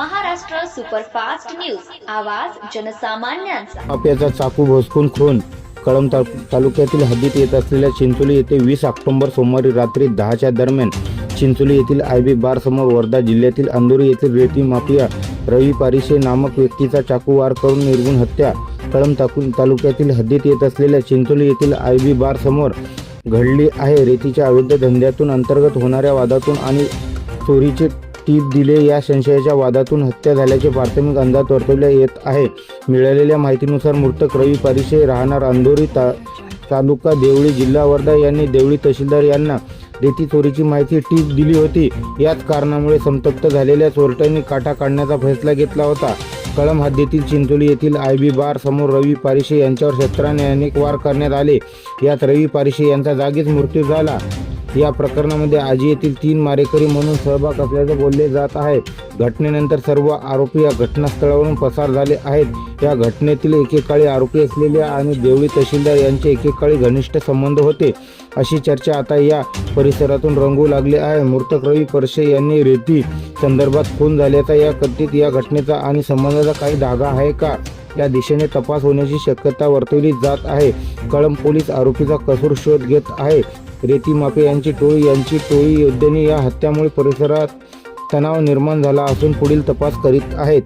Superfast news. आवाज जनसामान्यांचा. माप्याचा चाकू भोसकून खून. कळंब ता तालुक्यातील हद्दीत येत असलेल्या चिंचोली येथे वीस ऑक्टोबर सोमवारी रात्री दहाच्या दरम्यान चिंचोली येथील आय बी बार समोर वर्धा जिल्ह्यातील अंदुरी येथील रेती माफिया रवी पारिशे नामक व्यक्तीचा चाकू वार करून निर्गुण हत्या. कळंब ताकू तालुक्यातील हद्दीत येत असलेल्या चिंचोली येथील आय बी बार समोर घडली आहे. रेतीच्या अवैध धंद्यातून अंतर्गत होणाऱ्या वादातून आणि चोरीचे टीप दिले या संशयाच्या वादातून हत्या झाल्याचे प्राथमिक अंदाज वर्तवले येत आहे. मिळालेल्या माहितीनुसार मृतक रवी पारिशे राहणार अंधोरी ता तालुका देवळी जिल्हा वर्धा यांनी देवळी तहसीलदार यांना रेती चोरीची माहिती टीप दिली होती. याच कारणामुळे संतप्त झालेल्या चोरट्यांनी काटा काढण्याचा फैसला घेतला होता. कळम हद्दीतील चिंचोली येथील आय बी बार समोर रवी पारिशे यांच्यावर शस्त्राने अनेक वार करण्यात आले. यात रवी पारिशे यांचा जागीच मृत्यू झाला. या प्रकरणामध्ये आजी येथील तीन मारेकरी म्हणून सहभाग असल्याचे बोलले जात आहे. घटनेनंतर सर्व आरोपी या घटनास्थळावरून पसार झाले आहेत. या घटनेतील एकेकाळी आरोपी असलेल्या आणि देवळी तहसीलदार यांचे एकेकाळी घनिष्ठ संबंध होते. अशी चर्चा आता या परिसरातून रंगू लागली आहे. मृतक रवी परशे यांनी रेती संदर्भात खून झाल्याचा या कथित या घटनेचा आणि संबंधाचा काही धागा आहे का? या दिशेने तपास होण्याची शक्यता वर्तवली जात आहे. कळंब पोलीस आरोपीचा कसूर शोध घेत आहे. रेती माफे यांची टोळी यांची टोळी योद्ध्यांनी या हत्यामुळे परिसरात तणाव निर्माण झाला असून पुढील तपास करीत आहेत.